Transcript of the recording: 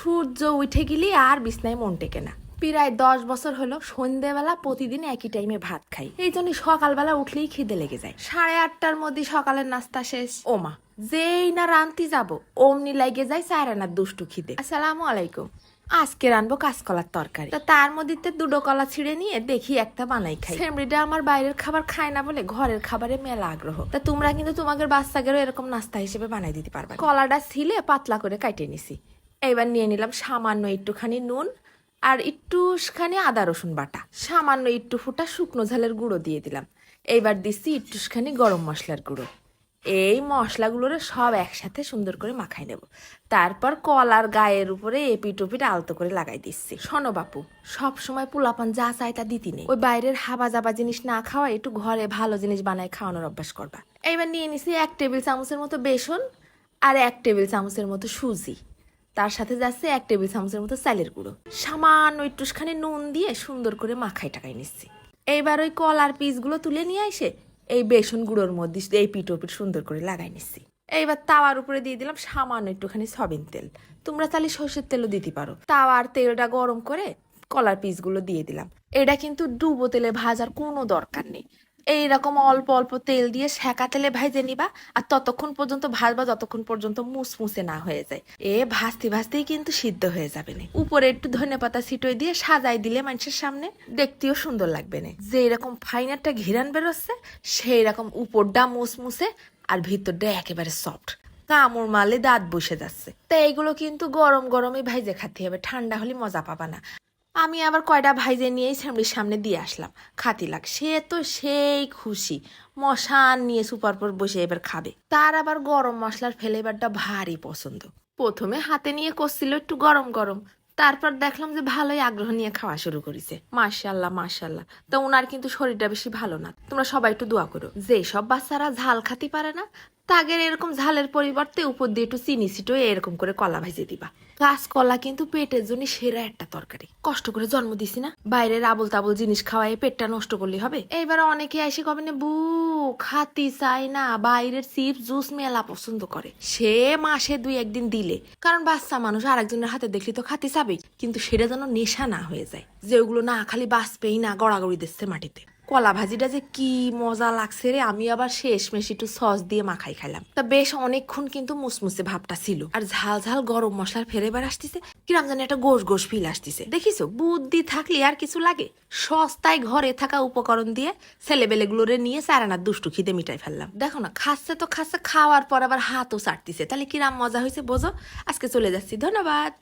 সূর্য উঠে গেলি আর বিছনায় মন টেকে না। প্রায় দশ বছর হলো সন্ধ্যেবেলা প্রতিদিন একই টাইমে ভাত খাই। এই জন্য সকালবেলা উঠলেই খিদে লেগে যায়। সাড়ে আটটার মধ্যে সকালের নাস্তা শেষ। ওমা যেই না রান্তি যাব, অমনি লাগে যায় সারানার দুষ্টু খিদে। আসসালামু আলাইকুম। আজকে রানবো কাঁচকলার তরকারি। তা তার মধ্যে দুটো কলা ছিঁড়ে নিয়ে দেখি একটা বানাই খাই। ফ্যামিলিটা আমার বাইরের খাবার খায় না বলে ঘরের খাবারে মেলা আগ্রহ। তা তোমরা কিন্তু তোমাদের বাচ্চাদেরও এরকম নাস্তা হিসেবে বানাই দিতে পারবে। কলাটা ছিলে পাতলা করে কাটে নিছি। এবার নিয়ে নিলাম সামান্য একটুখানি নুন আর একটুখানি আদা রসুন বাটা। সামান্য একটু ফুটা শুকনো ঝালের গুঁড়ো দিয়ে দিলাম। এইবার দিচ্ছি একটুখানি গরম মশলার গুঁড়ো। এই মশলাগুলোরে সব একসাথে সুন্দর করে মাখাই নেব। তারপর কলার গায়ের উপরে এপিট ওপিট আলতো করে লাগাই দিচ্ছি। শোনো বাপু সব সময় পোলাপান যা চাই তা দিতি নেই। ওই বাইরের হাবা জাবা জিনিস না খাওয়া একটু ঘরে ভালো জিনিস বানায় খাওয়ানোর অভ্যাস করবা। এইবার নিয়ে নিছি এক টেবিল চামচের মতো বেসন আর এক টেবিল চামচের মতো সুজি। তার সাথে যাচ্ছে এক টেবিল চামচের মতো চালের গুঁড়ো। সামান্য একটুখানি নুন দিয়ে সুন্দর করে মাখাই টাকাই নিচ্ছি। এইবার ওই কলার পিসগুলো তুলে নিয়ে এসে এই বেসন গুঁড়োর মধ্যে এই পিঠো পিঠ সুন্দর করে লাগাই নিচ্ছি। এইবার তাওয়ার উপরে দিয়ে দিলাম সামান্য একটুখানি সবিন তেল। তোমরা তাহলে সর্ষের তেলও দিতে পারো। তাওয়ার তেলটা গরম করে কলার পিসগুলো দিয়ে দিলাম। এটা কিন্তু ডুবো তেলে ভাজার কোনো দরকার নেই। এইরকম অল্প অল্প তেল দিয়ে সেকা তেলে ভাজে নিবা, আর ততক্ষণ পর্যন্ত ভাজবা যতক্ষণ পর্যন্ত মুসমুসে না হয়ে যায়। এ ভাজতে ভাজতেই কিন্তু সিদ্ধ হয়ে যাবে না। উপরে একটু ধনে পাতা ছিটোই দিয়ে সাজাই দিলে মানুষের সামনে দেখতেও সুন্দর লাগবে না। যে এরকম ফাইনারটা ঘিরান বেরোচ্ছে সেই রকম উপরটা মুসমুসে আর ভিতরটা একেবারে সফট কামড় মারলে দাঁত বসে যাচ্ছে। তা এইগুলো কিন্তু গরম গরমই ভাইজে খাতে হবে, ঠান্ডা হলে মজা পাবা না। আমি আবার কয়টা ভাইজে নিয়েই সামনের সামনে দিয়ে আসলাম। খাতি লাগ সে তো সেই খুশি। মশান নিয়ে সুপার পর বসে এবার খাবে। তার আবার গরম মশলার ফ্লেভারটা ভারী পছন্দ। প্রথমে হাতে নিয়ে করছিল একটু গরম গরম। তারপর দেখলাম যে ভালোই আগ্রহ নিয়ে খাওয়া শুরু করেছে। মাশাল্লাহ মাশাল্লাহ তো ওনার কিন্তু শরীরটা বেশি ভালো না। তোমরা সবাই একটু দোয়া করো। যে সব বাচ্চারা ঝাল খাতে পারে না তাগের এরকম ঝালের পরিবর্তে উপর দিয়ে একটু চিনি ছিটো এরকম করে কলা ভাজে দিবা। গাছ কলা কিন্তু পেটের জন্য সেরা একটা তরকারি। কষ্ট করে জন্ম দিছি না। বাইরের আবল তাবল জিনিস খাওয়াই পেটটা নষ্ট করলে হবে। এইবার অনেকে এসে কবে না, বু, খাতি চাই না, বাইরের চিপস জুস মেলা পছন্দ করে। সে মাসে দুই একদিন দিলে। কারণ বাচ্চা মানুষ আরেকজনের হাতে দেখলি তো খাতি চাবেই। কিন্তু সেটা যেন নেশা না হয়ে যায়। যে ওগুলো না খালি বাঁচবেই না, গড়াগড়ি দিচ্ছে মাটিতে। কলা ভাজিটা যে কি মজা লাগছে রে, আমি আবার শেষ মেশ একটু সস দিয়ে মাখাই খাইলাম। তা বেশ অনেকক্ষণ কিন্তু মুসমুসে ভাবটা ছিল। আর ঝাল ঝাল গরম মশলার ফেরে বার আসতেছে কিরাম জানি একটা গোশ গোশ ফিল আসতেছে। দেখিছো? বুদ্ধি থাকলে আর কিছু লাগে। সস্তায় ঘরে থাকা উপকরণ দিয়ে ছেলেবেলেগুলোরে নিয়ে সারানার দুষ্টু খিদে মিটাই ফেললাম। দেখো না, খাচ্ছে তো খাচ্ছে, খাওয়ার পর আবার হাতও চাটতিছে তাহলে কিরাম মজা হয়েছে বোঝো? আজকে চলে যাচ্ছি, ধন্যবাদ।